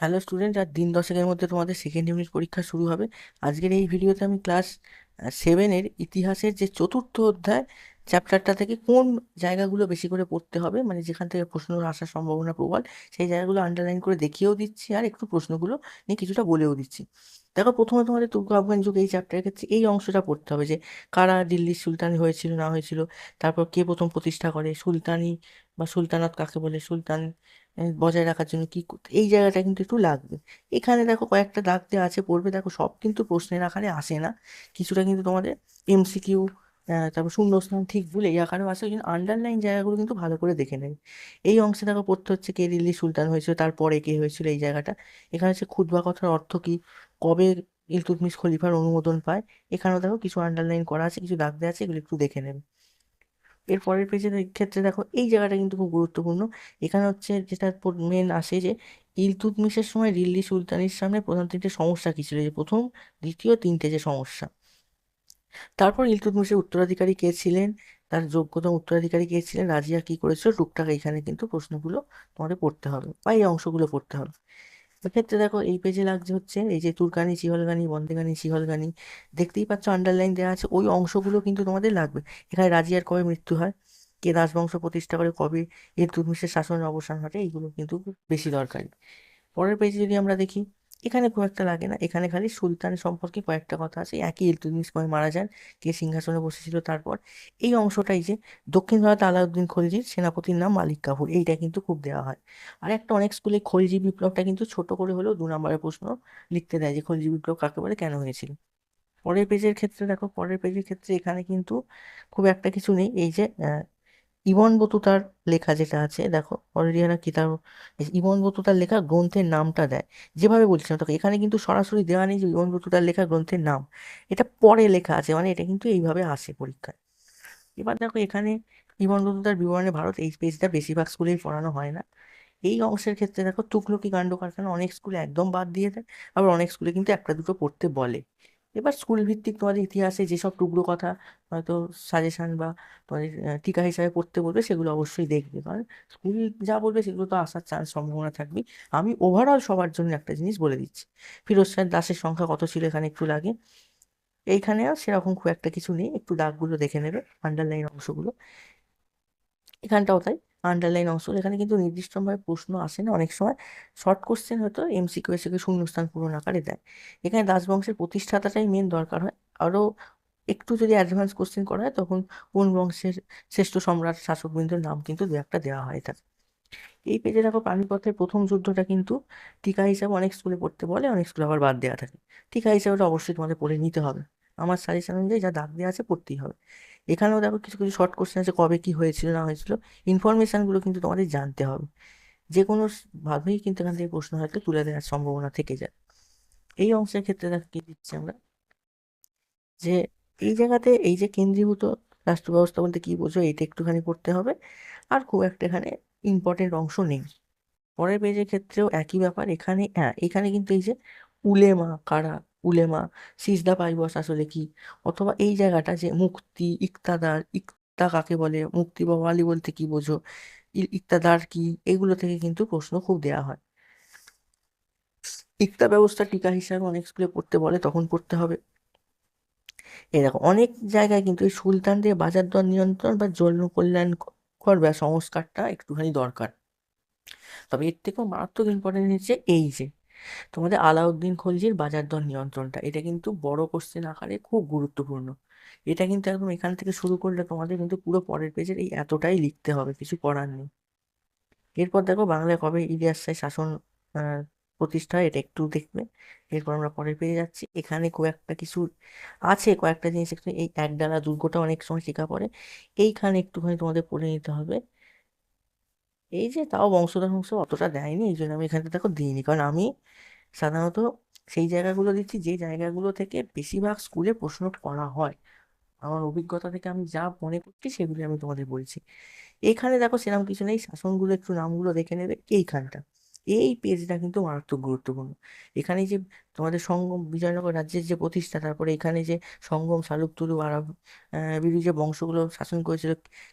Hello student আর দিন দশেকের মধ্যে তোমাদের সেকেন্ড ইউনিট পরীক্ষা শুরু হবে। আজকের এই ভিডিওতে আমি ক্লাস সেভেনের ইতিহাসের যে চতুর্থ অধ্যায় চ্যাপ্টারটা থেকে কোন জায়গাগুলো বেশি করে পড়তে হবে মানে যেখান থেকে প্রশ্ন আসার সম্ভাবনা প্রবল, সেই জায়গাগুলো আন্ডারলাইন করে দেখিয়েও দিচ্ছি আর একটু প্রশ্নগুলো নিয়ে কিছুটা বলেও দিচ্ছি। দেখো, প্রথমে তোমাদের তুর্ক আফগান যুগ এই চ্যাপ্টারের ক্ষেত্রে এই অংশটা পড়তে হবে যে, কারা দিল্লির সুলতানি হয়েছিল, না হয়েছিল, তারপর কে প্রথম প্রতিষ্ঠা করে, সুলতানি বা সুলতানাত কাকে বলে, সুলতান বজায় রাখার জন্য কি এই জায়গাটা কিন্তু একটু লাগবে। এখানে দেখো কয়েকটা দাগ দেওয়া আছে, পড়বে, দেখো সব কিন্তু প্রশ্নের আকারে আসে না। কিছুটা কিন্তু তোমাদের এমসিকিউ তারপর শূন্যস্থান ঠিক ভুল এই আকারেও আসে ওই জন্য আন্ডারলাইন জায়গাগুলো কিন্তু ভালো করে দেখে নেবে এই অংশে দেখো পড়তে হচ্ছে কে দিল্লি সুলতান হয়েছিল, তারপরে কে হয়েছিল এই জায়গাটা। এখানে হচ্ছে খুতবা কথার অর্থ কি? কবে ইলতুৎমিশ খলিফার অনুমোদন পায়? এখানেও দেখো কিছু আন্ডারলাইন করা আছে, কিছু দাগ দেওয়া আছে, এগুলো একটু দেখে নেবে। এর পরের পেজের ক্ষেত্রে দেখো এই জায়গাটা কিন্তু খুব গুরুত্বপূর্ণ। এখানে হচ্ছে যেটা মেন আসে যে ইলতুৎমিশের সময় দিল্লি সুলতানির সামনে প্রধান তিনটে সমস্যা কি ছিল? যে প্রথম, দ্বিতীয়, তিনটে যে সমস্যা। তারপর ইলতুৎমিশের উত্তরাধিকারী কে ছিলেন? তার যোগ্যতম উত্তরাধিকারী কে ছিলেন? রাজিয়া কি করেছিল? টুকটাক এখানে কিন্তু প্রশ্নগুলো তোমাদের পড়তে হবে বা এই অংশগুলো পড়তে হবে। এক্ষেত্রে দেখো, এই পেজে লাগছে হচ্ছে, এই যে তুর্কানি চিহলগানি বন্দেগানি চিহলগানি দেখতেই পাচ্ছ আন্ডারলাইন দেওয়া আছে, ওই অংশগুলো কিন্তু তোমাদের লাগবে। এখানে রাজিয়ার কবে মৃত্যু হয়? কে রাজবংশ প্রতিষ্ঠা করে? কবে ইলতুৎমিশের শাসনের অবসান ঘটে? এইগুলো কিন্তু বেশি দরকারি পরের পেজে যদি আমরা দেখি এখানে খুব একটা লাগে না। এখানে খালি সুলতান সম্পর্কে কয়েকটা কথা আছে। একই ইলতুৎমিশ কবে মারা যান, কে সিংহাসনে বসেছিল তারপর। এই অংশটাই যে দক্ষিণ ভারতে আলাউদ্দিন খলজির সেনাপতির নাম মালিক কাফুর এইটা কিন্তু খুব দেওয়া হয়। আর একটা অনেক স্কুলে খলজি বিপ্লবটা কিন্তু ছোট করে হলেও দু নম্বরের প্রশ্ন লিখতে দেয় যে খলজি বিপ্লব কাকে বলে, কেন হয়েছিল? পরের পেজের ক্ষেত্রে দেখো, পরের পেজের ক্ষেত্রে এখানে কিন্তু খুব একটা কিছু নেই। এই যে ইবন বতুতার লেখা যেটা আছে, দেখো অরিজিয়ানা কিতাব, ইবন বতুতার লেখা গ্রন্থের নামটা দেয়। যেভাবে বলছিলাম তোকে এখানে কিন্তু সরাসরি দেওয়া নেই যে ইবন বতুতার লেখা গ্রন্থের নাম। এটা পরে লেখা আছে মানে এটা কিন্তু এইভাবে আসে পরীক্ষায়। এবার দেখো, এখানে ইবন বতুতার বিবরণে ভারত এই পেজটা বেশিরভাগ স্কুলেই পড়ানো হয় না। এই অংশের ক্ষেত্রে দেখো তুগলকি কাণ্ড কারখানা অনেক স্কুলে একদম বাদ দিয়ে দেয়, আবার অনেক স্কুলে কিন্তু একটা দুটো পড়তে বলে। এবার স্কুল ভিত্তিক তোমাদের ইতিহাসে যেসব টুকরো কথা হয়তো সাজেশন বা তোমাদের টিকা হিসাবে পড়তে বলবে, সেগুলো অবশ্যই দেখবে। কারণ স্কুল যা বলবে, সেগুলো তো আসার চান্স সম্ভাবনা থাকবে আমি ওভারঅল সবার জন্য একটা জিনিস বলে দিচ্ছি। ফিরোজ শাহ দাসের সংখ্যা কত ছিল এখানে একটু লাগে? এইখানেও সেরকম খুব একটা কিছু নেই। একটু দাগগুলো দেখে নেবে আন্ডারলাইন অংশগুলো। এখানটাও তাই। আন্ডারলাইন অংশ। এখানে কিন্তু নির্দিষ্টভাবে প্রশ্ন আসে না। অনেক সময় শর্ট কোশ্চেন হয়তো এমসিকিউ এসে শূন্যস্থান পূরণ আকারে দেয়। এখানে দাসবংশের প্রতিষ্ঠাতাটাই মেন দরকার হয়। আরও একটু যদি অ্যাডভান্স কোশ্চেন করা হয়, তখন কোন বংশের শ্রেষ্ঠ সম্রাট শাসকবৃন্দের নাম কিন্তু দু একটা দেওয়া হয় থাকে এই পেজে দেখো পানিপথের প্রথম যুদ্ধটা কিন্তু টিকা হিসাবে অনেক স্কুলে পড়তে বলে, অনেক স্কুলে আবার বাদ দেওয়া থাকে। টিকা হিসাবে অবশ্যই তোমাদের পড়ে নিতে হবে। আমার সাজেশন অনুযায়ী যা দাগ দেওয়া আছে পড়তেই হবে। এখানেও দেখো কিছু কিছু শর্ট কোশ্চেন আছে, কবে কি হয়েছিল, না হয়েছিল। ইনফরমেশনগুলো কিন্তু তোমাদের জানতে হবে। যে কোনো ভাবেই কিন্তু এখান থেকে প্রশ্ন হয়তো তুলে দেওয়ার সম্ভাবনা থেকে যায়। এই অংশের ক্ষেত্রে দেখো কি দিচ্ছি আমরা? যে এই জায়গাতে এই যে কেন্দ্রীভূত রাষ্ট্র ব্যবস্থা বলতে কি বোঝো, এইটা একটুখানি পড়তে হবে। আর খুব একটা এখানে ইম্পর্টেন্ট অংশ নেই। পরের পেজের ক্ষেত্রেও একই ব্যাপার। এখানে হ্যাঁ এখানে কিন্তু এই যে উলেমা, কারা উলেমা, সিজদা পাইবস আসলে কি? অথবা এই জায়গাটা যে মুক্তি, ইকতাদার, ইকতা কাকে বলে? মুক্তি বা ওয়ালি বলতে কি বোঝো? ইকতাদার কি? এগুলো থেকে কিন্তু প্রশ্ন খুব দেওয়া হয়। ইকতা ব্যবস্থা টিকা হিসাবে অনেক স্কুলে পড়তে বলে, তখন পড়তে হবে। দেখো, অনেক জায়গায় কিন্তু এই সুলতানদের বাজার দর নিয়ন্ত্রণ বা জনকল্যাণকর বা সংস্কারটা একটুখানি দরকার। তবে এর থেকেও মারাত্মক ইম্পর্টেন্ট হচ্ছে এই যে তোমাদের আলাউদ্দিন খলজির বাজার দর নিয়ন্ত্রণটা, এটা কিন্তু বড় কোশ্চেন আকারে খুব গুরুত্বপূর্ণ। এটা কিন্তু একদম এখান থেকে শুরু করলে তোমাদের কিন্তু পুরো পরের পেজের এই এতটাই লিখতে হবে, কিছু করার নেই। এরপর দেখো বাংলায় কবে ইলিয়াস শাহ শাসন প্রতিষ্ঠা হয় এটা একটু দেখবে। এরপর আমরা পরের পেজে যাচ্ছি। এখানে একটা কিছু আছে, কয়েকটা জিনিস একটু এই একডালা দুর্গটা অনেক সময় শেখা পড়ে। এইখানে একটুখানি তোমাদের পড়ে নিতে হবে। এই যে তাও বংশধর বংশ অতটা দেয়নি, এই জন্য আমি এখানে দেখো দিইনি। কারণ আমি সাধারণত সেই জায়গাগুলো দিচ্ছি, যে জায়গাগুলো থেকে বেশিরভাগ স্কুলে প্রশ্ন করা হয়। আমার অভিজ্ঞতা থেকে আমি যা মনে করছি সেগুলি আমি তোমাদের বলছি। এখানে দেখো সেরকম কিছু নেই, শাসনগুলো একটু নামগুলো দেখে নেবে, এইখানটা। এই পেজটা কিন্তু মারাত্মক গুরুত্বপূর্ণ। এখানে যে তোমাদের সঙ্গম বিজয়নগর রাজ্যের যে প্রতিষ্ঠা, তারপরে এখানে যে সঙ্গম শালুক তুলু আরব যে বংশগুলো শাসন করেছিল,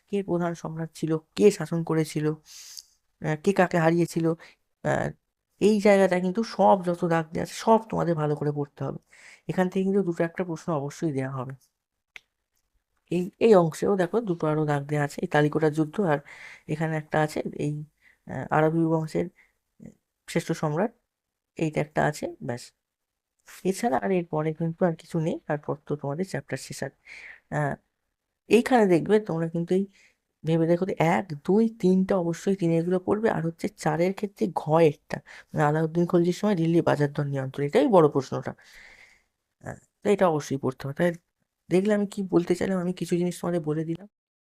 কে প্রধান সম্রাট ছিল, কে শাসন করেছিল কে কাকে হারিয়েছিল এই জায়গাটা কিন্তু সব যত দাগ দেওয়া আছে, সব তোমাদের ভালো করে পড়তে হবে। এখান থেকে কিন্তু দুটো একটা প্রশ্ন অবশ্যই দেওয়া হবে। এই এই অংশেও দেখো দুটো আরও দাগ দেওয়া আছে, এই তালিকোটার যুদ্ধ আর এখানে একটা আছে, এই আরবি বংশের শ্রেষ্ঠ সম্রাট, এইটা একটা আছে, ব্যাস। এছাড়া আর এরপরে কিন্তু আর কিছু নেই, তারপর তো তোমাদের চ্যাপ্টার শেষ আর এইখানে দেখবে তোমরা কিন্তু এই ভেবে দেখো এক, দুই, তিনটা অবশ্যই তিন এগুলো পড়বে, আর হচ্ছে চারের ক্ষেত্রে ঘ একটা। মানে আলাউদ্দিন খলজির সময় দিল্লি বাজার দর নিয়ন্ত্রণ, এটাই বড় প্রশ্নটা। তো এটা অবশ্যই পড়তে হবে। তাই দেখলে আমি কি বলতে চাইলাম, আমি কিছু জিনিস তোমাদের বলে দিলাম।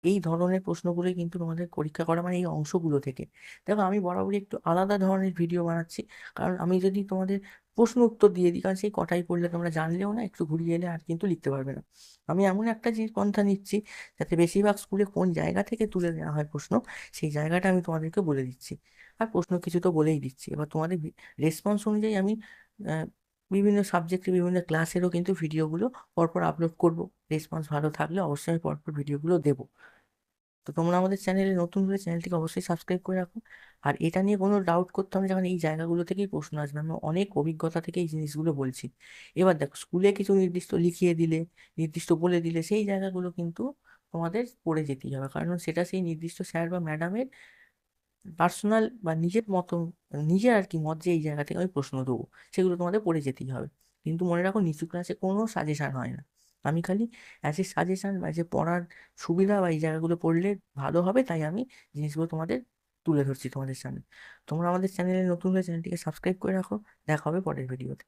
এই ধরনের প্রশ্নগুলোই কিন্তু তোমাদের পরীক্ষা করা মানে এই অংশগুলো থেকে। দেখো, আমি বরাবরই একটু আলাদা ধরনের ভিডিও বানাচ্ছি। কারণ আমি যদি তোমাদের প্রশ্ন উত্তর দিয়ে দিই, কারণ সেই কটাই পড়লে তোমরা জানলেও না, একটু ঘুরিয়ে এলে আর কিন্তু লিখতে পারবে না। আমি এমন একটা জিনিস পন্থা নিচ্ছি, যাতে বেশিরভাগ স্কুলে কোন জায়গা থেকে তুলে নেওয়া হয় প্রশ্ন, সেই জায়গাটা আমি তোমাদেরকে বলে দিচ্ছি। আর প্রশ্ন কিছু তো বলেই দিচ্ছি। এবার তোমাদের রেসপন্স অনুযায়ী আমি বিভিন্ন সাবজেক্টে বিভিন্ন ক্লাসেরও কিন্তু ভিডিওগুলো পরপর আপলোড করব। রেসপন্স ভালো থাকলে অবশ্যই আমি পরপর ভিডিওগুলো দেবো। তো তোমরা আমাদের চ্যানেলে নতুন হলে চ্যানেলটিকে অবশ্যই সাবস্ক্রাইব করে রাখো। আর এটা নিয়ে কোনো ডাউট করতে হবে যখন এই জায়গাগুলো থেকেই প্রশ্ন আসবে। আমি অনেক অভিজ্ঞতা থেকে এই জিনিসগুলো বলছি। এবার দেখো, স্কুলে কিছু নির্দিষ্ট লিখিয়ে দিলে, নির্দিষ্ট বলে দিলে সেই জায়গাগুলো কিন্তু তোমাদের পড়ে যেতেই হবে। কারণ সেটা সেই নির্দিষ্ট স্যার বা ম্যাডামের পার্সোনাল বা নিজের মতো, নিজের আর কি মত যে এই জায়গা থেকে আমি প্রশ্ন দেবো, সেগুলো তোমাদের পড়ে যেতেই হবে। কিন্তু মনে রাখো, নিচু ক্লাসে কোনো সাজেশান হয় না। আমি খালি অ্যাজ এ সাজেশান বা যে পড়ার সুবিধা বা এই জায়গাগুলো পড়লে ভালো হবে, তাই আমি জিনিসগুলো তোমাদের তুলে ধরছি তোমাদের সামনে। তোমরা আমাদের চ্যানেলে নতুন হলে চ্যানেলটিকে সাবস্ক্রাইব করে রাখো। দেখা হবে পরের ভিডিওতে